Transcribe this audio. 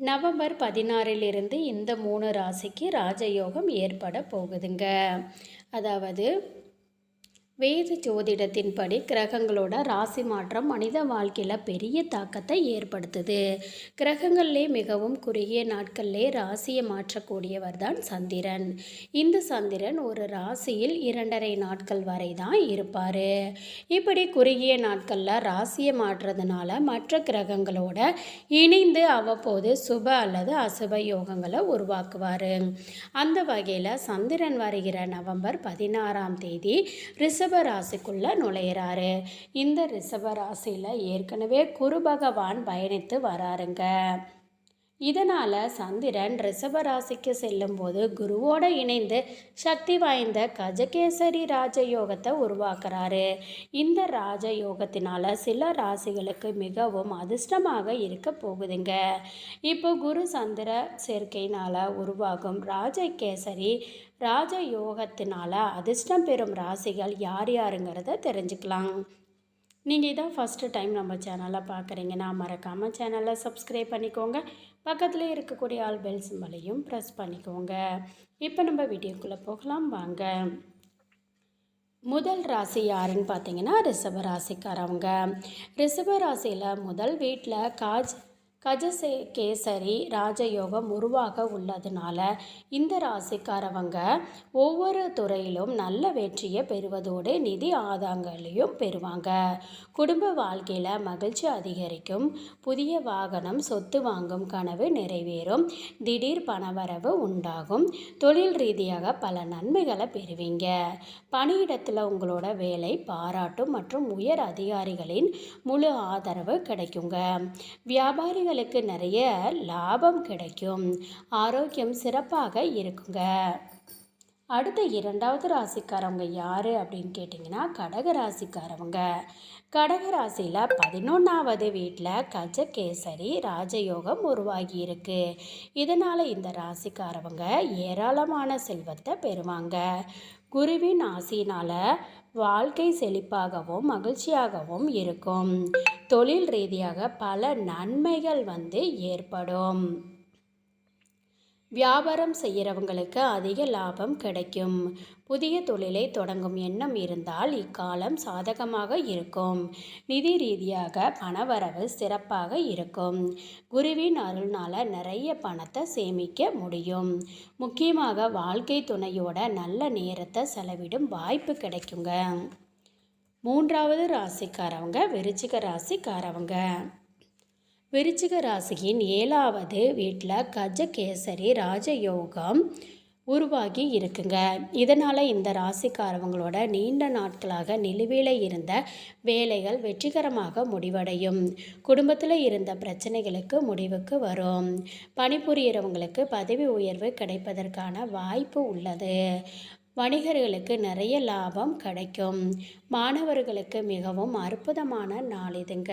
November பதினாறிலிருந்து இந்த மூணு ராசிக்கு ராஜயோகம் ஏற்பட போகுதுங்க. அதாவது வேத ஜோதிடத்தின்படி கிரகங்களோட ராசி மாற்றம் மனித வாழ்க்கையில் பெரிய தாக்கத்தை ஏற்படுத்துது. கிரகங்கள்லே மிகவும் குறுகிய நாட்கள்லே ராசியை மாற்றக்கூடியவர் தான் சந்திரன். இந்த சந்திரன் ஒரு ராசியில் இரண்டரை நாட்கள் வரை தான் இருப்பார். இப்படி குறுகிய நாட்களில் ராசியை மாற்றுறதுனால மற்ற கிரகங்களோட இணைந்து அவ்வப்போது சுப அல்லது அசுப யோகங்களை உருவாக்குவார். அந்த வகையில் சந்திரன் வருகிற நவம்பர் பதினாறாம் தேதி ரிஷப ராசிக்குள்ளே நுழையிறாரு. இந்த ரிஷப ராசியில் ஏற்கனவே குரு பகவான் பயணித்து வராருங்க. இதனால் சந்திரன் ரிஷபராசிக்கு செல்லும்போது குருவோடு இணைந்து சக்தி வாய்ந்த கஜகேசரி ராஜயோகத்தை உருவாக்குறாரு. இந்த ராஜயோகத்தினால சில ராசிகளுக்கு மிகவும் அதிர்ஷ்டமாக இருக்க போகுதுங்க. இப்போ குரு சந்திர சேர்க்கையினால் உருவாகும் ராஜகேசரி ராஜயோகத்தினால அதிர்ஷ்டம் பெறும் ராசிகள் யார் யாருங்கிறத தெரிஞ்சுக்கலாம். நீங்கள் இதான் ஃபஸ்ட்டு டைம் நம்ம சேனலை பார்க்குறீங்கன்னா மறக்காமல் சேனலை சப்ஸ்கிரைப் பண்ணிக்கோங்க. பக்கத்தில் இருக்கக்கூடிய ஆல் பெல் சிம்பலையும் ப்ரெஸ் பண்ணிக்கோங்க. இப்போ நம்ம வீடியோக்குள்ளே போகலாம். வாங்க. முதல் ராசி யாருன்னு பார்த்தீங்கன்னா ரிஷப ராசிக்காரவங்க. ரிஷப ராசியில் முதல் வீட்டில் காஜ் கஜசே கேசரி ராஜயோகம் உருவாக உள்ளதுனால இந்த ராசிக்காரவங்க ஒவ்வொரு துறையிலும் நல்ல வெற்றியை பெறுவதோடு நிதி ஆதாங்களையும் பெறுவாங்க. குடும்ப வாழ்க்கையில் மகிழ்ச்சி அதிகரிக்கும். புதிய வாகனம் சொத்து வாங்கும் கனவு நிறைவேறும். திடீர் பணவரவு உண்டாகும். தொழில் ரீதியாக பல நன்மைகளை பெறுவீங்க. பணியிடத்தில் உங்களோட வேலை பாராட்டும் மற்றும் உயர் அதிகாரிகளின் முழு ஆதரவு கிடைக்குங்க. வியாபாரிகள் உங்களுக்கு நிறைய லாபம் கிடைக்கும். ஆரோக்கியம் சிறப்பாக இருக்குங்க. அடுத்த இரண்டாவது ராசிக்காரவங்க யார் அப்படின்னு கேட்டிங்கன்னா கடக ராசிக்காரவங்க. கடக ராசியில் பதினொன்றாவது வீட்டில் கஜகேசரி ராஜயோகம் உருவாகி இருக்கு. இதனால் இந்த ராசிக்காரவங்க ஏராளமான செல்வத்தை பெறுவாங்க. குருவின் ஆசினால் வாழ்க்கை செழிப்பாகவும் மகிழ்ச்சியாகவும் இருக்கும். தொழில் ரீதியாக பல நன்மைகள் வந்து ஏற்படும். வியாபாரம் செய்கிறவங்களுக்கு அதிக லாபம் கிடைக்கும். புதிய தொழிலை தொடங்கும் எண்ணம் இருந்தால் இக்காலம் சாதகமாக இருக்கும். நிதி ரீதியாக பணவரவு சிறப்பாக இருக்கும். குருவின் அருள்னால் நிறைய பணத்தை சேமிக்க முடியும். முக்கியமாக வாழ்க்கை துணையோட நல்ல நேரத்தை செலவிடும் வாய்ப்பு கிடைக்குங்க. மூன்றாவது ராசிக்காரவங்க விருச்சிக ராசிக்காரவங்க. விருச்சிக ராசியின் ஏழாவது வீட்டில் கஜகேசரி ராஜயோகம் உருவாகி இருக்குங்க. இதனால் இந்த ராசிக்காரவங்களோட நீண்ட நாட்களாக நிலுவையில் இருந்த வேலைகள் வெற்றிகரமாக முடிவடையும். குடும்பத்தில் இருந்த பிரச்சனைகளுக்கு முடிவுக்கு வரும். பணிபுரியறவங்களுக்கு பதவி உயர்வு கிடைப்பதற்கான வாய்ப்பு உள்ளது. வணிகர்களுக்கு நிறைய லாபம் கிடைக்கும். மாணவர்களுக்கு மிகவும் அற்புதமான நாள் இதுங்க.